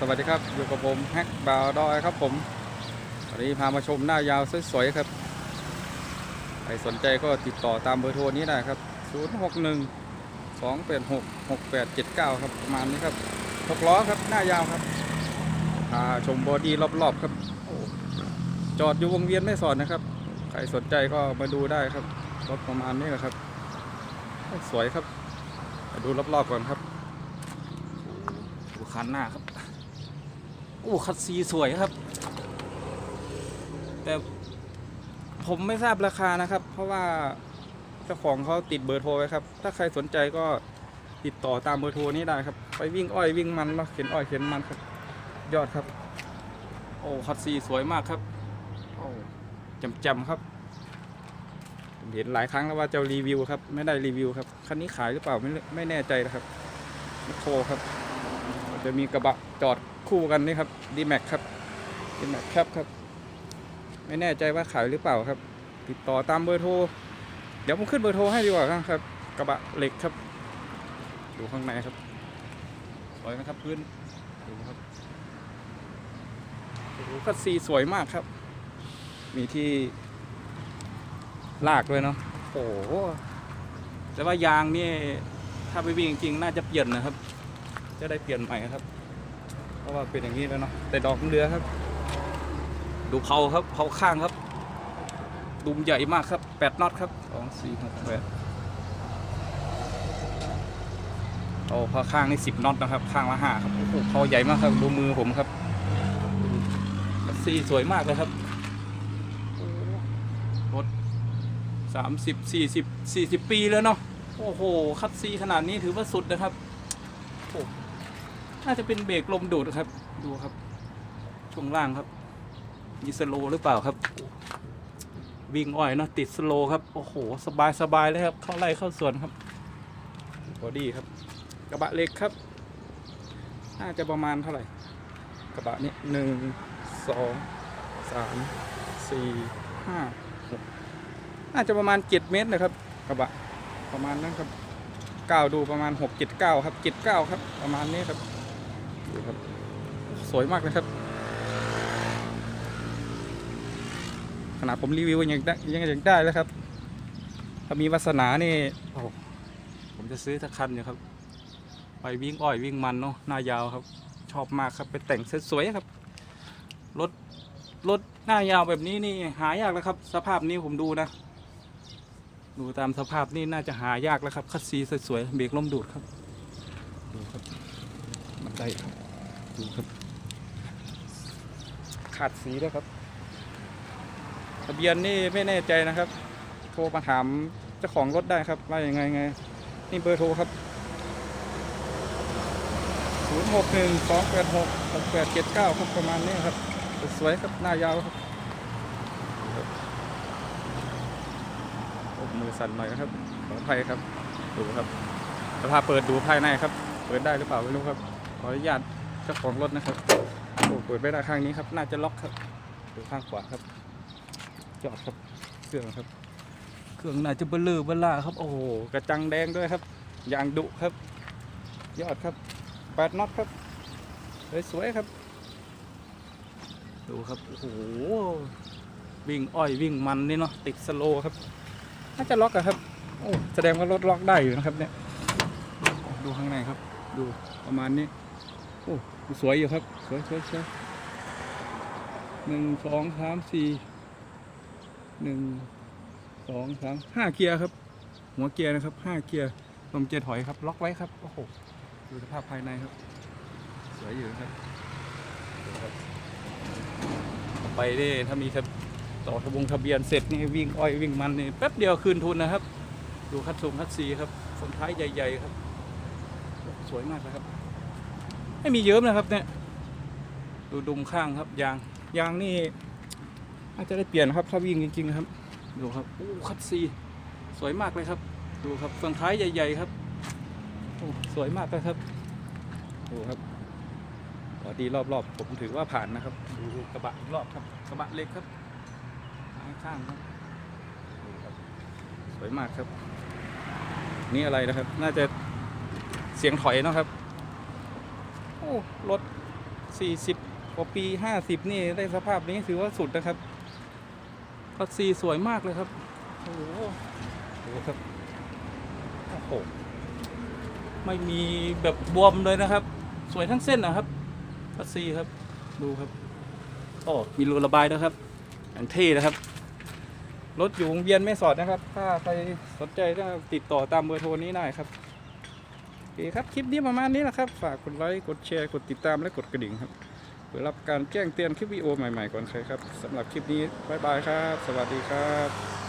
สวัสดีครับอยู่กับผมแฮกบาวดอยครับผมวันนี้พามาชมหน้ายาวสวยๆครับใครสนใจก็ติดต่อตามเบอร์โทรนี้ได้ครับ 061 286 6879 ครับประมาณนี้ครับหกล้อครับหน้ายาวครับพาชมบอดี้รอบๆครับ จอดอยู่วงเวียนไม่สอนนะครับ ใครสนใจก็มาดูได้ครับรถประมาณนี้แหละครับ สวยครับ ดูรอบๆก่อนครับดูคันหน้าครับ โอ้คัดซีสวยครับ แต่ผมไม่ทราบราคานะครับ เพราะว่าเจ้าของเขาติดเบอร์โทรไว้ครับ ถ้าใครสนใจก็ติดต่อตามเบอร์โทรนี้ได้ครับ ไปวิ่งอ้อยวิ่งมันเนาะเข็นอ้อยเข็นมันครับ ยอดครับ โอ้คัดซีสวยมากครับโอ้จำๆครับผมเห็นหลายครั้งแล้วว่าจะรีวิวครับ ไม่ได้รีวิวครับคันนี้ขายหรือเปล่าไม่ไม่แน่ใจนะครับโทรครับ จะมีกระบะจอด คู่กันนี่ครับดีแม็กครับดีแม็กแคปครับ ไม่แน่ใจว่าขายหรือเปล่าครับ ติดต่อตามเบอร์โทร เดี๋ยวผมขึ้นเบอร์โทรให้ดีกว่าครับ กระบะเหล็กครับ ดูข้างในครับ สวยไหมครับพื้นดูครับโอ้โหคัสซีสวยมากครับ มีที่ลากด้วยเนาะโอ้โหแต่ว่ายางนี่ถ้าไปวิ่งจริงน่าจะเปลี่ยนนะครับ จะได้เปลี่ยนใหม่ครับ ราะว่าเป็นอย่างนี้แล้วเนาะแต่ดอกเรือครับ ดูเผาครับเผาข้างครับดุมใหญ่มากครับแปดน็อตครับสองสี่หกแปดโอ้เผาข้างนี่สิบน็อตนะครับ ข้างละห้าครับโอ้โหเผาใหญ่มากครับ ดูมือผมครับสีสวยมากเลยครับรถสามสิบสี่สิบสี่สิบปีแล้วเนาะโอ้โหคัดซีขนาดนี้ถือว่าสุดนะครับโอ้ น่าจะเป็นเบรกลมดูดครับ ดูครับ ช่วงล่างครับมีสโลหรือเปล่าครับ วิ่งอ้อยเนาะติดสโลครับ โอ้โห สบายสบายเลยครับ เข้าไล่เข้าสวนครับบอดี้ครับ กระบะเล็กครับ น่าจะประมาณเท่าไหร่ กระบะนี้หนึ่งสองสามสี่ห้าหกน่าจะประมาณเจ็ดเมตรนะครับ กระบะประมาณนั้นครับก้าวดูประมาณ6 7 9ครับ7 9ครับ ประมาณนี้ครับ ดูครับ สวยมากเลยครับ ขนาดผมรีวิวยังได้ยังยังได้แล้วครับ ถ้ามีวาสนานี่โอ้ผมจะซื้อสักคันอยู่ครับ ไปวิ่งอ้อยวิ่งมันเนาะหน้ายาวครับ ชอบมากครับ ไปแต่งสวยๆครับ รถรถหน้ายาวแบบนี้นี่หายากแล้วครับ สภาพนี้ผมดูนะดูตามสภาพนี่น่าจะหายากแล้วครับคัสซีสวยๆเบรกลมดูดครับดูครับมันได้ครับ ดูครับ ขาดสีด้วยครับ ทะเบียนนี่ไม่แน่ใจนะครับ โทรมาถามเจ้าของรถได้ครับว่าอย่างไงไง นี่เบอร์โทรครับ 0 6 1 2 8 6 6 8 7 9ครับประมาณนี้ครับ สวยๆครับ หน้ายาวครับโอ้มือสั่นหน่อยนะครับขออภัยครับ ดูครับจะพาเปิดดูภายในครับ เปิดได้หรือเปล่าไม่รู้ครับ ขออนุญาต เจ้าของรถนะครับโอ้เปิดไม่ได้ข้างนี้ครับ น่าจะล็อกครับดูข้างขวาครับ จอดครับ เครื่องครับ เครื่องน่าจะเบลเลอเบล่าครับ โอ้โห กระจังแดงด้วยครับ ยางดุครับ ยอดครับแปดน็อตครับสวยครับ ดูครับ โอ้โห วิ่งอ้อยวิ่งมันนี่เนาะ ติดสโลครับ น่าจะล็อกอะครับ โอ้ แสดงว่ารถล็อกได้อยู่นะครับเนี่ย ดูข้างในครับ ดูประมาณนี้ โอ้ สวยอยู่ครับ สวยสวยสวยหนึ่งสองสามสี่หนึ่งสองสามห้าเกียร์ครับ หัวเกียร์นะครับห้าเกียร์ลมเกียร์ถอยครับ ล็อกไว้ครับโอ้โหดูสภาพภายในครับ สวยอยู่นะครับ ไปนี่ถ้ามีต่อทะบงทะเบียนเสร็จนี่วิ่งอ้อยวิ่งมันนี่แป๊บเดียวคืนทุนนะครับ ดูคัดสูงคัดซีครับฝนท้ายใหญ่ ๆ ครับ สวยมากนะครับ ไม่มีเยิ้มนะครับเนี่ยดูดุมข้างครับยางยางนี่อาจจะได้เปลี่ยนครับถ้าวิ่งจริง ๆ ครับดูครับโอ้คัดซีสวยมากเลยครับ ดูครับฝนท้ายใหญ่ ๆ ครับโอ้สวยมากเลยครับดูครับพอดีรอบๆผมถือว่าผ่านนะครับดูกระบะรอบครับกระบะเล็กครับข้างครับดูครับ สวยมากครับ นี่อะไรนะครับ น่าจะเสียงถอยนะครับ รถสี่สิบกว่าปีห้าสิบนี่ได้สภาพนี้ถือว่าสุดนะครับคัสซีสวยมากเลยครับ โอ้โหดูครับ โอ้โห ไม่มีแบบบวมเลยนะครับ สวยทั้งเส้นนะครับคัสซีครับ ดูครับ โอ้ มีรูระบายด้วยครับ อย่างเท่นะครับ รถอยู่วงเวียนไม่สอดนะครับ ถ้าใครสนใจก็ติดต่อตามเบอร์โทรนี้ได้ครับ เคครับ คลิปนี้ประมาณนี้แหละครับ ฝากกดไลค์ กดแชร์ กดติดตามและกดกระดิ่งครับ เพื่อรับการแจ้งเตือนคลิปวิดีโอใหม่ๆก่อนใครครับสำหรับคลิปนี้บ๊ายบายครับ สวัสดีครับ